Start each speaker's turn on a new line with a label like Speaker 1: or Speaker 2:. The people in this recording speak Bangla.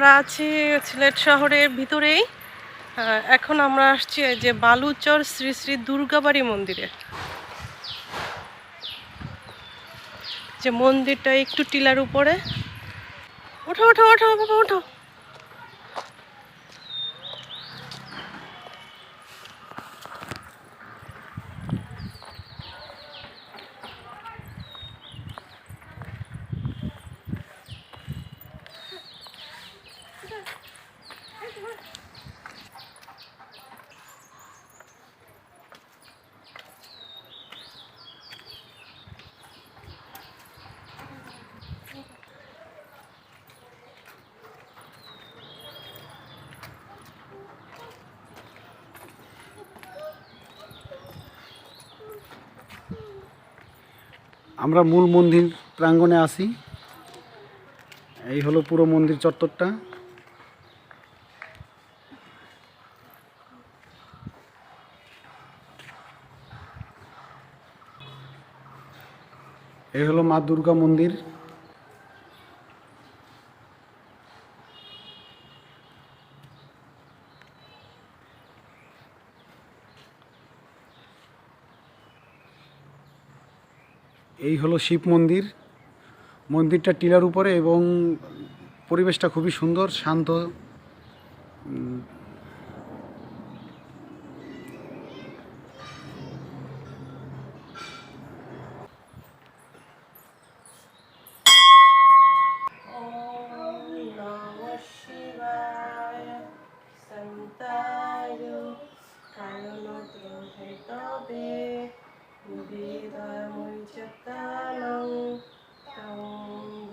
Speaker 1: আমরা আছি সিলেট শহরের ভিতরেই। এখন আমরা আসছি যে বালুচর শ্রী শ্রী দুর্গাবাড়ি মন্দিরে। যে মন্দিরটা একটু টিলার উপরে। ওঠো ওঠো ওঠো বাবা ওঠো।
Speaker 2: আমরা মূল মন্দির প্রাঙ্গণে আসি এই হলো পুরো মন্দির চত্বরটা। এই হলো মা দুর্গা মন্দির। এই হলো শিব মন্দির। মন্দিরটা টিলার উপরে এবং পরিবেশটা খুবই সুন্দর শান্ত। উম,
Speaker 1: সর্ব